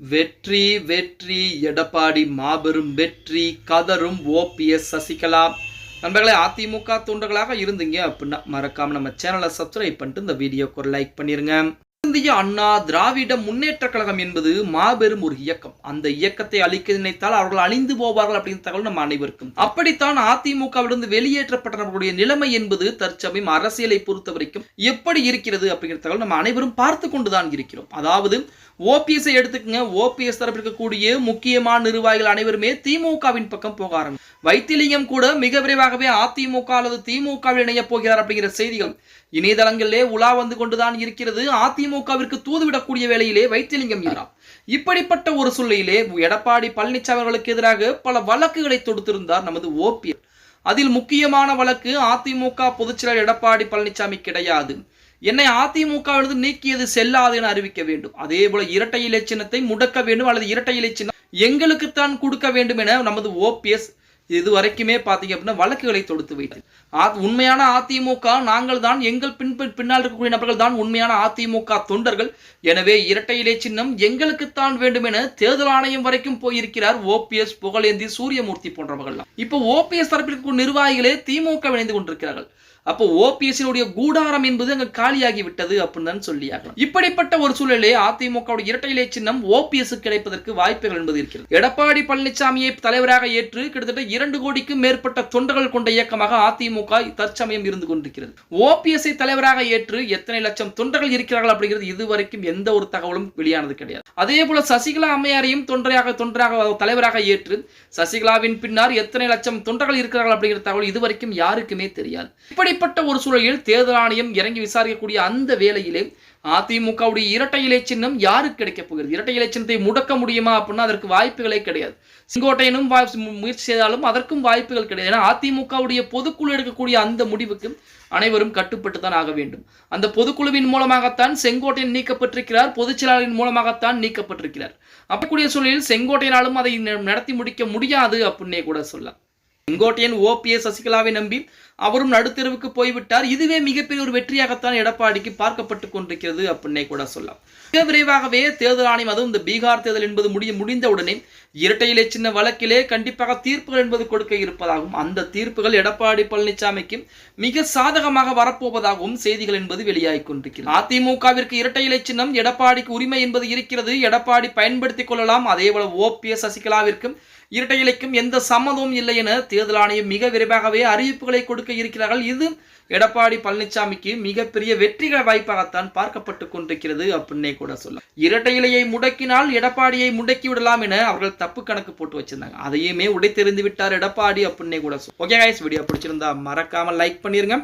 வெற்றி வெற்றி எடப்பாடி மாபெரும் வெற்றி கதரும் ஓபிஎஸ் சசிகலா நண்பர்களே அதிமுக தொண்டர்களாக இருந்தீங்க அப்படின்னா மறக்காமல் நம்ம சேனலை சப்ஸ்கிரைப் பண்ணிட்டு இந்த வீடியோக்கு ஒரு லைக் பண்ணிடுங்க இந்திய அண்ணா திராவிட முன்னேற்ற கழகம் என்பது மாபெரும் ஒரு இயக்கம். அந்த இயக்கத்தை அழிக்க நினைத்தால் அவர்கள் அழிந்து போவார்கள் அப்படின்ற தகவல் நம்ம அனைவருக்கும். அப்படித்தான் அதிமுகவிலிருந்து வெளியேற்றப்பட்டவர்களுடைய நிலைமை என்பது தற்சமயம் அரசியலை பொறுத்த வரைக்கும் எப்படி இருக்கிறது அப்படிங்கிற தகவல் நம்ம அனைவரும் பார்த்து கொண்டுதான் இருக்கிறோம். அதாவது ஓபிஎஸ்ஐ எடுத்துக்கங்க. ஓபிஎஸ் தரப்பில் இருக்கக்கூடிய முக்கியமான நிர்வாகிகள் அனைவருமே திமுகவின் பக்கம் போக ஆரம்பி வைத்திலிங்கம் கூட மிக விரைவாகவே அதிமுக அல்லது திமுகவில் இணையப் போகிறார் அப்படிங்கிற செய்திகள் இணையதளங்களிலே உலா வந்து கொண்டுதான் இருக்கிறது. அதிமுக அதிமுகவிற்கு தூதுவிடக்கூடிய வேளையிலே வைத்திலிங்கம் யாராம் இப்படிப்பட்ட ஒரு சூழ்நிலையிலே எடப்பாடி பழனிசாமி அவர்களுக்கு எதிராக பல வழக்குகளை தொடுத்திருந்தார் நமது ஓபிஎல் அதில் முக்கியமான வழக்கு அதிமுக பொதுச்செயலர் எடப்பாடி பழனிசாமி கிடையாது. என்னை அதிமுகவிலிருந்து நீக்கியது செல்லாது என அறிவிக்க வேண்டும். அதே போல இரட்டை இலை சின்னத்தை முடக்க வேண்டும் அல்லது இரட்டை இலை சின்னம் எங்களுக்குத்தான் கொடுக்க வேண்டும் என நமது ஓபிஎஸ் இது வரைக்குமே பார்த்தீங்க அப்படின்னா வழக்குகளை தொடுத்து வைத்தது. உண்மையான அதிமுக நாங்கள் தான் எங்கள் பின் பின்னால் இருக்கக்கூடிய நபர்கள் தான் உண்மையான அதிமுக தொண்டர்கள். எனவே இரட்டை இலை சின்னம் எங்களுக்குத்தான் வேண்டும் என தேர்தல் ஆணையம் வரைக்கும் போயிருக்கிறார் ஓபிஎஸ் புகழேந்தி சூரியமூர்த்தி போன்றவர்கள் இப்போ ஓபிஎஸ் தரப்பில் நிர்வாகிகளே திமுக இணைந்து கொண்டிருக்கிறார்கள். அப்போ ஓபிஎஸ்னுடைய கூடாரம் என்பது அங்கே காலியாகி விட்டது அப்படின்னு தான் சொல்லியாகலாம் இப்படிப்பட்ட ஒரு சூழலே அதிமுகவுடைய இரட்டை இலை சின்னம் ஓபிஎஸ் கிடைப்பதற்கு வாய்ப்புகள் என்பது இருக்கிறது. எடப்பாடி பழனிசாமியை தலைவராக ஏற்று கிட்டத்தட்ட இரண்டு கோடிக்கும் மேற்பட்ட தொண்டர்கள் கொண்ட இயக்கமாக அதிமுக தற்சமயம் இருந்து கொண்டிருக்கிறது. ஓபிஎஸ்ஐ தலைவராக ஏற்று எத்தனை லட்சம் தொண்டர்கள் இருக்கிறார்கள் அப்படிங்கிறது இதுவரைக்கும் எந்த ஒரு தகவலும் வெளியானது கிடையாது. அதே போல சசிகலா அம்மையாரையும் தொண்டராக தொண்டராக தலைவராக ஏற்று சசிகலாவின் பின்னால் எத்தனை லட்சம் தொண்டர்கள் இருக்கிறார்கள் அப்படிங்கிற தகவல் இதுவரைக்கும் யாருக்குமே தெரியாது. இப்படி இப்படிப்பட்ட ஒரு சூழலில் தேர்தல் ஆணையம் இறங்கி விசாரிக்கக்கூடிய அந்த வேளையிலே அதிமுகவுடைய இரட்டை இலை சின்னம் யாருக்கு கிடைக்கப் போகிறது? இரட்டை இலை சின்னத்தை முடக்க முடியுமா அப்படின்னா அதற்கு வாய்ப்புகளே கிடையாது. செங்கோட்டையனும் முயற்சி செய்தாலும் அதற்கும் வாய்ப்புகள் கிடையாது. ஏன்னா அதிமுகவுடைய பொதுக்குழு எடுக்கக்கூடிய அந்த முடிவுக்கு அனைவரும் கட்டுப்பட்டு தான் ஆக வேண்டும். அந்த பொதுக்குழுவின் மூலமாகத்தான் செங்கோட்டையன் நீக்கப்பட்டிருக்கிறார் பொதுச் செயலாளரின் மூலமாகத்தான் நீக்கப்பட்டிருக்கிறார். அப்பக்கூடிய சூழலில் செங்கோட்டையனாலும் அதை நடத்தி முடிக்க முடியாது அப்படின்னே கூட சொல்லலாம். செங்கோட்டையன் ஓபிஎஸ் சசிகலாவை நம்பி அவரும் நடுத்தெருவுக்கு போய்விட்டார். இதுவே மிகப்பெரிய ஒரு வெற்றியாகத்தான் எடப்பாடிக்கு பார்க்கப்பட்டு கொண்டிருக்கிறது அப்படின்னே கூட சொல்லலாம். மிக விரைவாகவே தேர்தல் ஆணையம் அதுவும் இந்த பீகார் தேர்தல் என்பது முடிய முடிந்தவுடனே இரட்டை இலை சின்ன வழக்கிலே கண்டிப்பாக தீர்ப்புகள் என்பது கொடுக்க இருப்பதாகவும் அந்த தீர்ப்புகள் எடப்பாடி பழனிசாமிக்கு மிக சாதகமாக வரப்போவதாகவும் செய்திகள் என்பது வெளியாகிக் கொண்டிருக்கிறது. அதிமுகவிற்கு இரட்டை இலை சின்னம் எடப்பாடிக்கு உரிமை என்பது இருக்கிறது. எடப்பாடி பயன்படுத்திக் கொள்ளலாம். அதே போல ஓபிஎஸ் சசிகலாவிற்கும் இரட்டை இலைக்கும் எந்த சம்மதமும் இல்லை என தேர்தல் ஆணையம் மிக விரைவாகவே அறிவிப்புகளை கொடுக்க இருக்கிறார்கள். இது எடப்பாடி பழனிசாமிக்கு மிகப்பெரிய வெற்றிகள் வாய்ப்பாகத்தான் பார்க்கப்பட்டு கொண்டிருக்கிறது அப்படின்னே கூட சொல்லலாம். இரட்டை இலையை முடக்கினால் எடப்பாடியை முடக்கி விடலாம் என அவர்கள் தப்பு கணக்கு போட்டு வச்சிருந்தாங்க. அதையுமே உடைத்தெறிந்து விட்டார் எடப்பாடி அப்படின்னே கூட சொல்லலாம் ஓகே கைஸ் வீடியோ பிடிச்சிருந்தா மறக்காம லைக் பண்ணிருங்க.